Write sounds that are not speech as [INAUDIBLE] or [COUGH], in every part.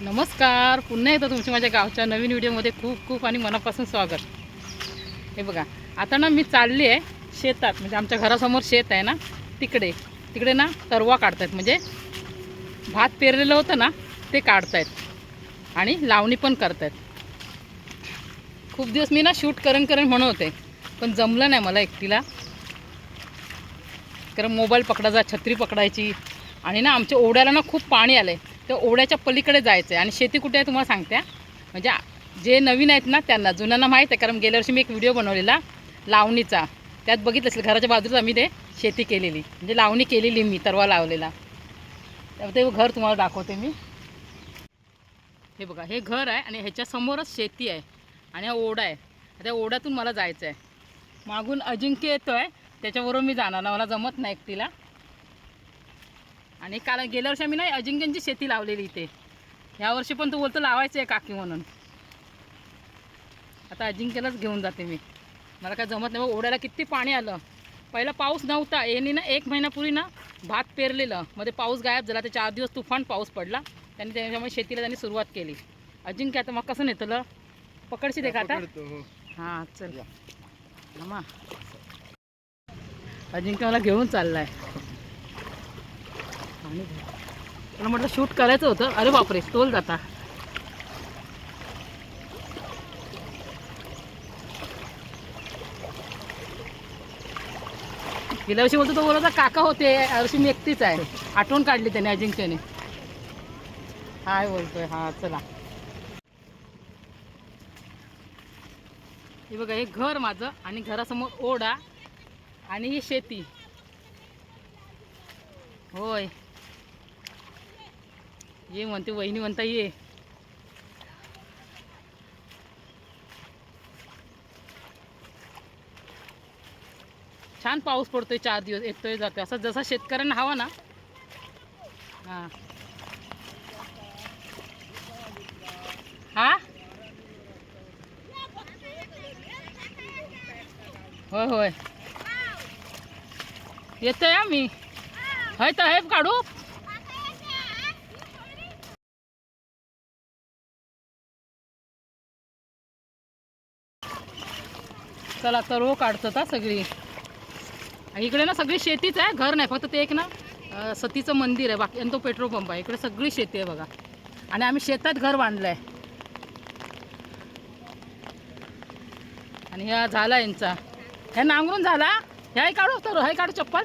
नमस्कार. पुन्हा एकदा तुमच्या माझ्या गावच्या नवीन व्हिडिओमध्ये खूप खूप आणि मनापासून स्वागत. हे बघा आता ना मी चालली आहे शेतात म्हणजे आमच्या घरासमोर शेत आहे ना तिकडे. तिकडे ना तरवा काढतायत म्हणजे भात पेरलेलं होतं ना ते काढतायत. आणि लावणी पण करतायत. खूप दिवस मी ना शूट करण करण म्हणत होते पण जमलं नाही मला एकटीला. कारण मोबाईल पकडायचा छत्री पकडायची. आणि ना आमच्या ओढ्याला ना खूप पाणी आलं आहे तर ओढ्याच्या पलीकडे जायचं आहे आणि शेती कुठे आहे तुम्हाला सांगते म्हणजे जे नवीन आहेत ना त्यांना जुन्यांना माहीत आहे कारण गेल्या वर्षी मी एक व्हिडिओ बनवलेला लावणीचा. त्यात बघितलं असेल घराच्या बाजूला आम्ही ते शेती केलेली. म्हणजे लावणी केलेली मी तरवा लावलेला. त्यामुळे ते घर तुम्हाला दाखवते मी. हे बघा हे घर आहे आणि ह्याच्यासमोरच शेती आहे. आणि हा ओढा आहे. त्या ओढ्यातून मला जायचं आहे मागून अजिंक्य येतो आहे त्याच्याबरोबर मी जाणार ना मला जमत नाही एकटीला. आणि काल गेल्या वर्षी आम्ही नाही अजिंक्यांची शेती लावलेली इथे. ह्या वर्षी पण तू बोलतो लावायचं आहे काकी म्हणून. आता अजिंक्यलाच घेऊन जाते मी. मला काय जमत नाही बघ, ओढ्याला किती पाणी आलं. पहिला पाऊस नव्हता यांनी ना एक महिन्यापूर्वी ना भात पेरलेलं. मध्ये पाऊस गायब झाला ते चार दिवस तुफान पाऊस पडला. त्यांनी त्याच्यामुळे शेतीला त्यांनी सुरुवात केली. अजिंक्य आता मग कसं नेतलं? पकडशी दे का आता हां. चल. मा अजिंक्य मला घेऊन चाललाय. पाणी म्हटलं शूट करायचं होतं. अरे बापरे तोल जाता. गेल्या वर्षी बोलतो तो बोलायचा काका होते अर्षी वर्षी मी एकटीच आहे. आठवण काढली त्याने अजिंक्यने. हाय बोलतोय हा चला. हे बघा हे घर माझं आणि घरासमोर ओढा आणि ही शेती. होय. ये म्हणते वहिनी म्हणता ये. छान पाऊस पडतोय चार दिवस येतोय जातोय. असं जसा शेतकऱ्यांना हवा ना. हां. हा? होय होय. येतोय आम्ही. हय तर हे काढू. चला तर हो काढतो आता सगळी. इकडे ना सगळी शेतीच आहे घर नाही फक्त ते एक ना सतीचं मंदिर आहे बाकी आणि तो पेट्रोल पंप आहे. इकडे सगळी शेती आहे बघा. आणि आम्ही शेतात घर बांधलं आहे आणि ह्या झाला यांचा. ह्या नांगरून झाला. ह्या काढू तर हाय काढू चप्पल.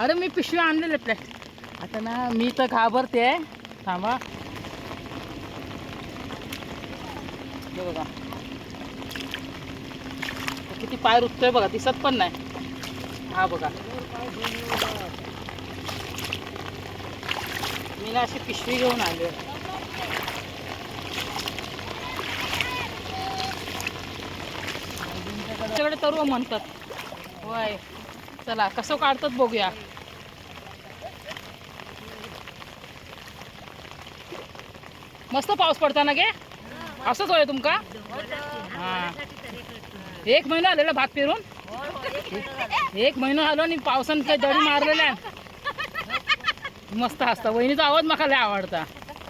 अरे मी पिशवी आणलेले आपल्या आता ना मी तर घाबरते. थांबा. बघा. पाय रुततोय बघा दिसत पण नाही. हा बघा. मी ना अशी पिशवी घेऊन आली आमच्याकडे तरुण म्हणतात. होय. चला कसं काढतात बघूया. मस्त पाऊस पडताना गे? असंच होय तुमका? हा. एक महिना आलेला भात पेरून. एक महिना आलो आणि पावसानं काही दडी मारलेल्या. मस्त असता. वहिनीचा आवाज मला लय आवडता.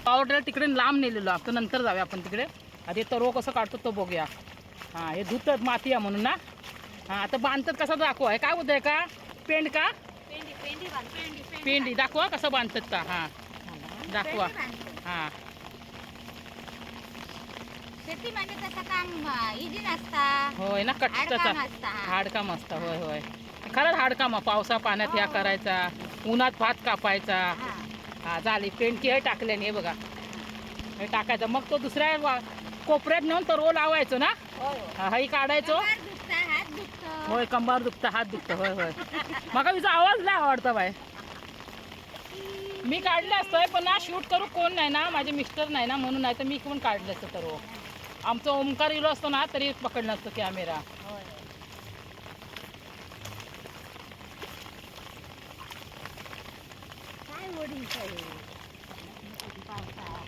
पावडर तिकडे लांब नेलेलो. आपण नंतर जाऊया आपण तिकडे. आधी तरो कसं काढतो तो बघूया. हां हे धुतात माती आहे म्हणून ना. हां आता बांधतात कसं दाखवा? हे काय होतं आहे का? पेंड का? पेंडी दाखवा कसं बांधतात का? हां. दाखवा. हां. शेती म्हणजे तसं काम इजी नसता. होय ना कष्टाचा काम असता हाडकाम असतं होय होय. खरंच हाडकाम आहे. पावसा पाण्यात ह्या करायचा उन्हात भात कापायचा. हा. हा झाली पेंडकी हे टाकल्याने हे बघा. हे टाकायचं. मग तो दुसऱ्या वा- कोपऱ्यात नेऊन तो रोल लावायचो ना? हा, ही काढायचो. कंबर दुखता, हात दुखतो. होय कंबार दुखतं हात दुखतं होय होय. मग तिचा आवाज लय आवडता बाय मी काढलं असतंय पण ना शूट करू कोण नाही ना माझे मिस्टर नाही ना म्हणून नाही तर मी पण काढलं असतं तर हो. आमचं ओमकार इलो असतो ना तरी पकडलं असतं कॅमेरा. काय ओढीचं आहे? पावसाळा.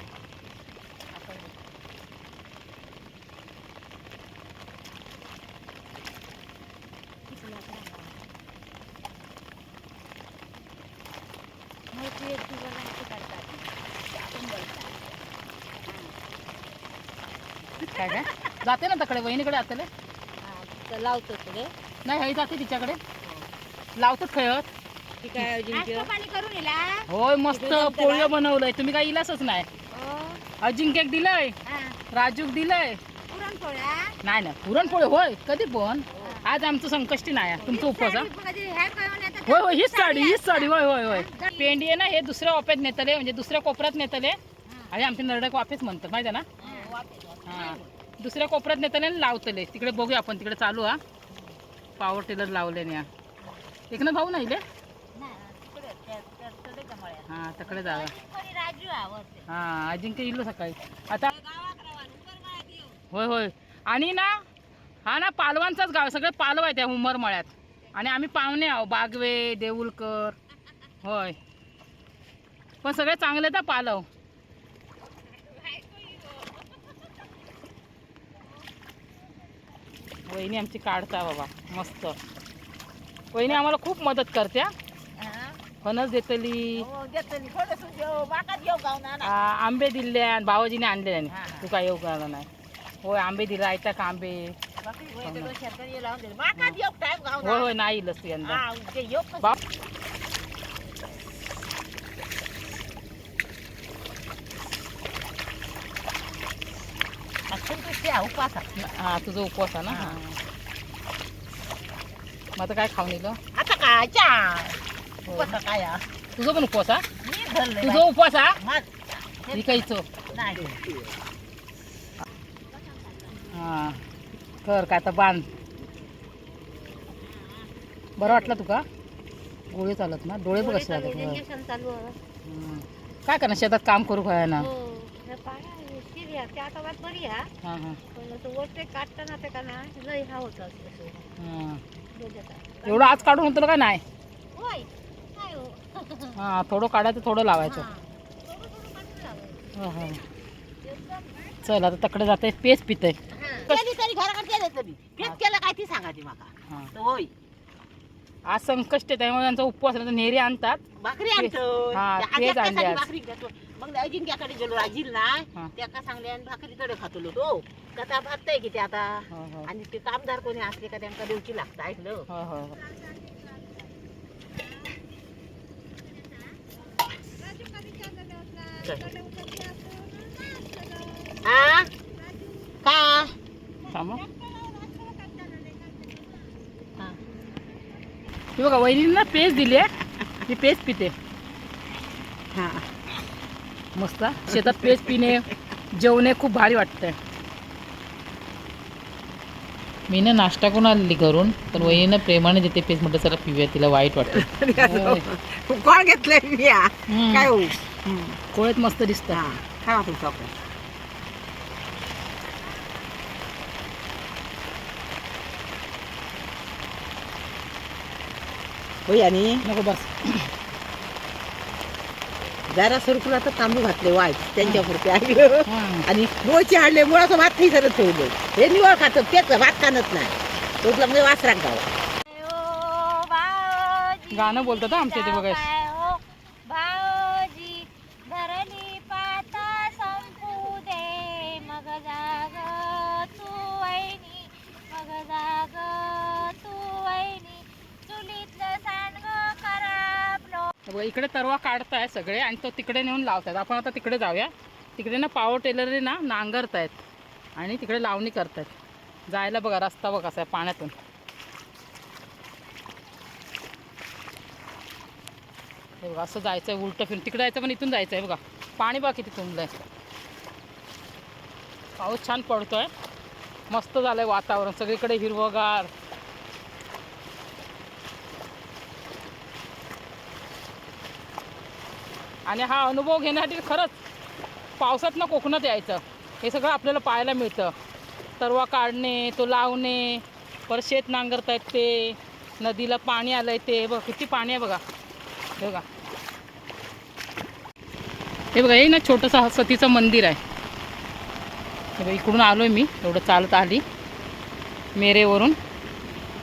मोठी एक दिवस करतात काय काय? जाते ना तकडे वहिनीकडे आतले? लावतो तुले नाही हई जाते तिच्याकडे. लावतात खेळत. ती काय अजिंक्य पाणी करून येला होय मस्त पोळलं बनवलंय. तुम्ही काय इलासच नाही. हो. अजिंक्य दिलंय. हा. राजूक दिलंय. पुरणपोळ्या? नाही नाही पुरणपोळी होय कधी पण. आज आमचं संकष्टी नाही आहे. तुमचं उपवास हा? ह्या होय हीच साडी हीच साडी होय होय होय. पेंडी आहे ना हे दुसऱ्या वाप्यात नेतले म्हणजे दुसऱ्या कोपऱ्यात नेतले. आणि आमचे नरडक वापेच म्हणतात माहिती आहे ना? हां. दुसऱ्या कोपऱ्यात नेतले लावतले. तिकडे बघूया आपण तिकडे चालू हा. पॉवर टेलर लावले ना एकनाथ भाऊ नाही इले? हा तकडे जावा. हां हा अजिंक्य येईल सकाळी. आता होय होय. आणि ना हा ना पालवांचाच गाव सगळे पालव आहे त्या उमरमळ्यात आणि आम्ही पाहुणे आहो बागवे देऊलकर. होय. पण सगळे चांगले तर पालव. वहिनी आमची काढता बाबा मस्त. वहिनी आम्हाला खूप मदत करते हा. फणस देतली आ, आंबे दिले आणि भावाजीने आणले आणि. तू काय येऊ करायला नाही. होय आंबे दिले आयता का आंबे होय होय नाही इलस तू यंदा बाप हा तुझा उपवास आहे ना? हा. मग आता काय खाऊन येलं आता काय? चा होय. उपवास काय? हा? तुझं पण उपवास हा मी तुझं उपवास हा विकायचं नाही. हा. कर काय आता बांध. बरं वाटलं तुका? गोळी चालत ना? डोळे बघ कसे लागत होय. इंजेक्शन चालू आहे. हम्म. काय करणार? शेतात काम करू खाया ना? हो हे पाहा शिर्या त्या आता वाट बरी हा हा हा पण असं वरते काढताना ते का ना लय हा होता हा. एवढं आज काढून होतं का नाही होय काय हो हा थोडं काढायचं थोडं लावायचं हा. थोडं थोडं काढून लावायचं. हा, हा. एकदम चल आता तकडे जाते पेच पिते हा. केली तरी घराकडे केलं तरी तेच केलं काय ती सांगायची माका हा. तर होय आज संकष्ट आहे त्यामुळे त्यांचा उपवास आहे, नेहरी आणतात भाकरी आणतो हा, तेच आणले आज. भाकरी घेतो मग अजिंक्याकडे गेलो राजील ना हा. त्याका सांगले आणि भाकरी तडे खातो तो कथा भातय की ते आता हो, हो. आणि ते कामदार कोणी असले का त्यांना देवची लागतं ऐकलं हो, हो, हो. हा का थांबा. हे बघा वहिनीने ना पेज दिली आहे ती पेज पिते हा मस्त. शेतात पेज पिणे जेवणे खूप भारी वाटतंय. मी ना नाश्ता करून आलेली घरून पण वहिनीनं प्रेमाने देते पेज म्हटलं चला पिऊया तिला वाईट वाटतं कोण घेतलंय मी? हम्म. काय कोळेत मस्त दिसतं. हा होय आणि? नको बस. जरा सरकुला तर तांदूळ घातले वाईट त्यांच्या पुरते हम्म. आणि मुळची हाडले मुळाचं भात नाही सरत ठेवलं हे निवळ खातं तेच भात खाणत नाही. तो तुला म्हणजे वासराक गावा गाणं बोलतात आमच्या इथे बघा बघा, इकडे तरवा काढताय सगळे आणि तो तिकडे नेऊन लावतात आपण आता तिकडे जाऊया. तिकडे ना पावर टेलरने ना नांगरतायत आणि तिकडे लावणी करतायत. जायला बघा रस्ता बघा असा आहे पाण्यातून. हे बघा असं जायचं आहे उलटं फिरून. तिकडे जायचं पण इथून जायचं आहे बघा. पाणी बघा किती तुंबलं आहे पाऊस छान पडतो आहे मस्त झालं आहे वातावरण. सगळीकडे हिरवगार. आणि हा अनुभव घेण्यासाठी खरंच पावसात ना कोकणात यायचं. हे सगळं आपल्याला पाहायला मिळतं. तरवा काढणे तो लावणे परत शेत नांगरतायत ते नदीला पाणी आलं आहे ते बघ किती पाणी आहे बघा. हे बघा. हे बघा हे ना छोटंसं सतीचं मंदिर आहे. हे बघा इकडून आलो आहे मी एवढं चालत आली. मेरेवरून.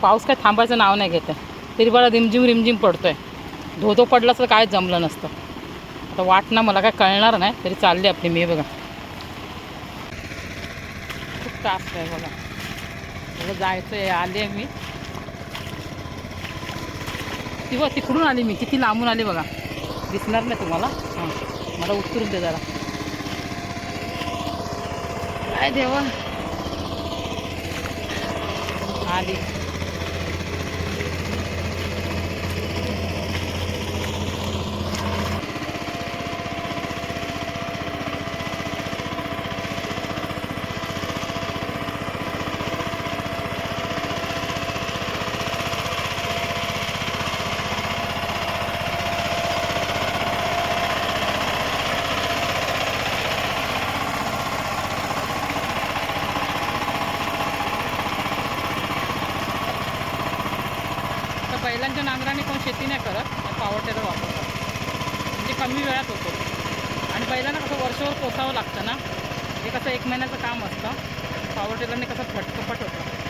पाऊस काय थांबायचं नाव नाही घेतं तरी बघा रिमझिम रिमझिम पडतो आहे धो धोधो पडला तर काय जमलं नसतं. आता वाट ना मला काय कळणार नाही तरी चालली आपली मी बघा. खूप टास्क आहे बघा. बघा जायचं आहे आले मी. ती बघा तिकडून आली मी किती लांबून आली बघा. दिसणार नाही तुम्हाला? हां मला उतरून दे जरा. काय देवा? आली तर बैलांच्या नांगराने कोण शेती नाही करत पॉवर टेलर वापरतात म्हणजे कमी वेळात होतो. आणि बैलांना कसं वर्षभर पोसावं लागतं ना? हे कसं एक महिन्याचं काम असतं. पावर टेलरने कसं फटकफट होतं.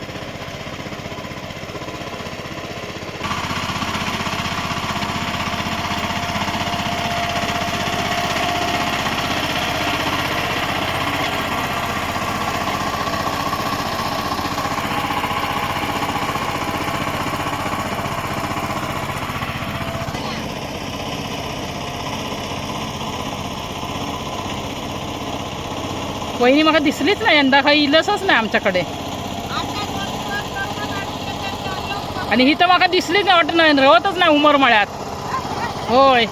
वहिनी मला दिसलीच नाही यंदा काही इलसच नाही आमच्याकडे. आणि ही तर मला दिसलीच नाही वाटत नरेंद्र रवतच नाही उमर मळ्यात होय.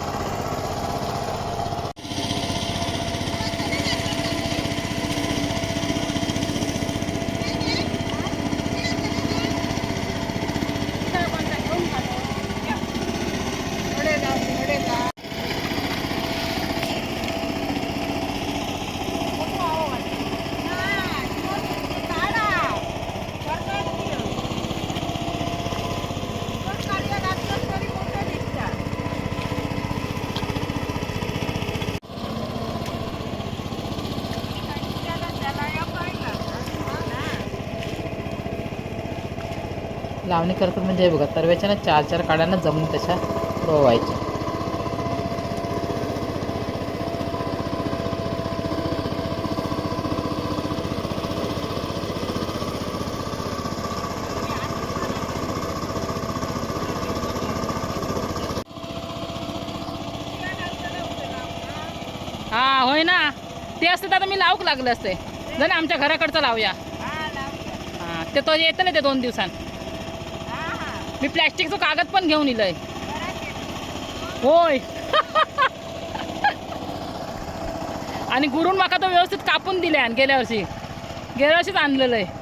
लावणी करतात म्हणजे हे बघा तरव्याच्या ना चार चार काड्यांना जमून तशा रोवायच्या. हा होय ना. ते असते तर आता मी लावूक लागले असते. जर आमच्या घराकडचं लावूया. हा ते तो येतं ना ते दोन दिवसांत. मी प्लॅस्टिकचं कागद पण घेऊन इलंय. होय. [LAUGHS] आणि गुरून माका तो व्यवस्थित कापून दिले गेल्या वर्षी. गेल्या वर्षीच आणलेलं आहे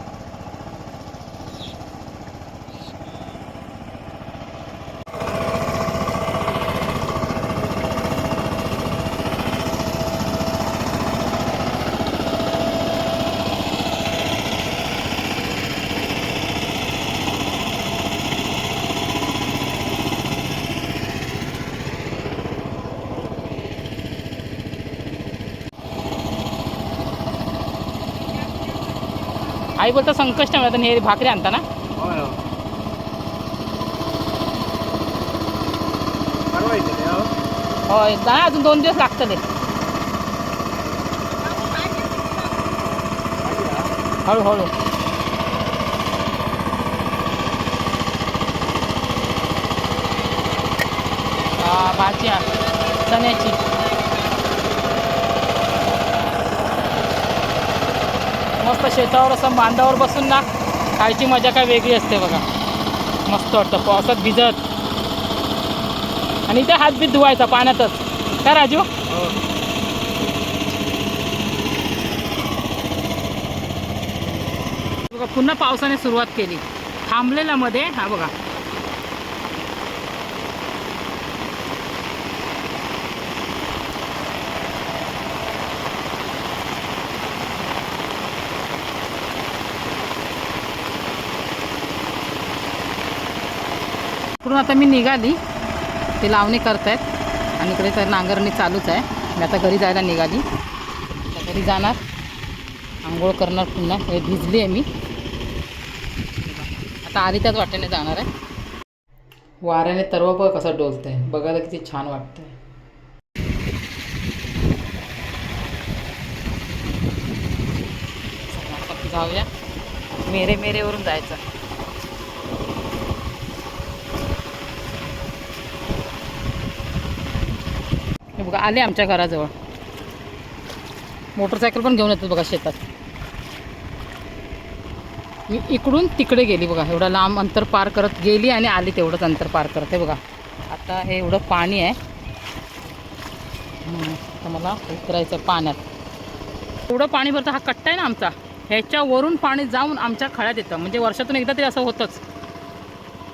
आई बोलता संकष्ट मिळतं हे भाकरी आणता ना? होय नाही अजून दोन दिवस लागतले हळूहळू. हा भाजी चण्याची. मस्त शेतावर असं बांधावर बसून ना खायची मजा काय वेगळी असते बघा. मस्त वाटतं पावसात भिजत. आणि ते हात बीत धुवायचा पाण्यातच. काय राजू? बघा पुन्हा पावसाने सुरुवात केली. थांबलेला मध्ये हा बघा. इकडून आता मी निघाली. ते लावणी करतायत आणि इकडे तर नांगरणी चालूच आहे. मी आता घरी जायला निघाली. आता घरी जाणार. आंघोळ करणार पुन्हा. हे भिजली आहे मी. आता आधी त्याच वाटेने जाणार आहे. वाऱ्याने तरव बघ कसं डोलतंय. बघायला किती छान वाटतंय. जाऊया. मेरे मेरेवरून जायचं. बघा आले आमच्या घराजवळ. मोटरसायकल पण घेऊन येतात बघा शेतात. मी इकडून तिकडे गेली बघा. एवढं लांब अंतर पार करत गेली आणि आली तेवढंच अंतर पार करत. बघा. आता हे एवढं पाणी आहे. आता मला उतरायचं पाण्यात. एवढं पाणी भरतं हा कट्टा आहे ना आमचा. ह्याच्यावरून पाणी जाऊन आमच्या खळ्यात येतं. म्हणजे वर्षातून एकदा तरी असं होतंच.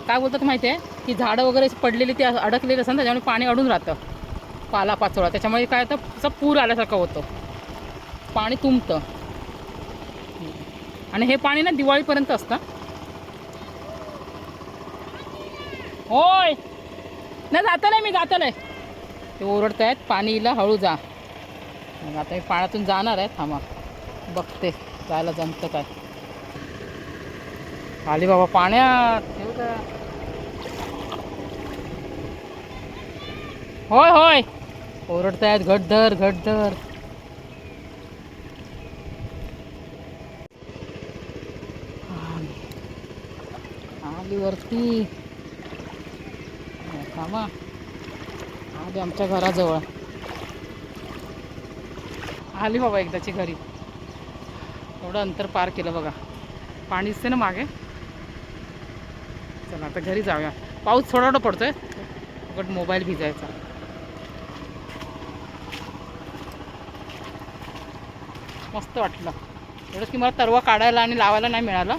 काय बोलतात माहिती आहे? की झाडं वगैरे पडलेली ती अडकलेली असतात ना त्याच्यामुळे पाणी अडून राहतं. पाला पाचोळा त्याच्यामुळे काय होतं? असं पूर आल्यासारखं होतं. पाणी तुंबतं. आणि हे पाणी ना दिवाळीपर्यंत असतं. होय! नाही जातं नाही मी जातं नाही. ते ओरडत आहेत पाणीला हळू जा. आता मी पाण्यातून जाणार आहे थांबा. बघते जायला जमतं काय. आली बाबा पाण्यात. ठेव का? होय होय. ओरडत आहेत घटधर घटधर आली वरती. हो, थांबा. आली आमच्या घराजवळ. आली बाबा एकदाची घरी. एवढं अंतर पार केलं बघा. पाणी दिसते ना मागे? चला आता घरी जाऊया. पाऊस थोडा थोडा पडतोय बट मोबाईल भिजायचा. मस्त वाटलं. एवढंच की मला तरवा काढायला आणि लावायला नाही मिळालं.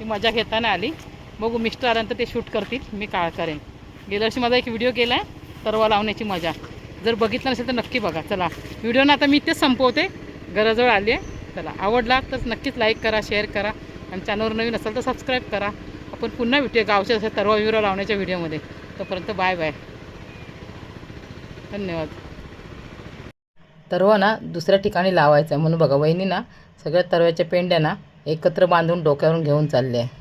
ती मजा घेताना आली. बघू मिस्टर आल्यानंतर ते शूट करतील. मी काळ करेन. गेल्या वर्षी माझा एक व्हिडिओ केला आहे तरवा लावण्याची मजा. जर बघितलं नसेल तर नक्की बघा. चला व्हिडिओनं आता मी इथेच संपवते. घराजवळ आली आहे चला आवडला तर नक्कीच लाईक करा शेअर करा. आणि चॅनलवर नवीन असेल तर सबस्क्राईब करा. आपण पुन्हा भेटूया गावच्या अशा तरवा विरवा लावण्याच्या व्हिडिओमध्ये. तोपर्यंत बाय बाय धन्यवाद. तरवा ना दुसऱ्या ठिकाणी लावायचं आहे म्हणून बघा वहिनी ना सगळ्या तरव्याच्या पेंड्या ना एकत्र बांधून डोक्यावरून घेऊन चालले आहे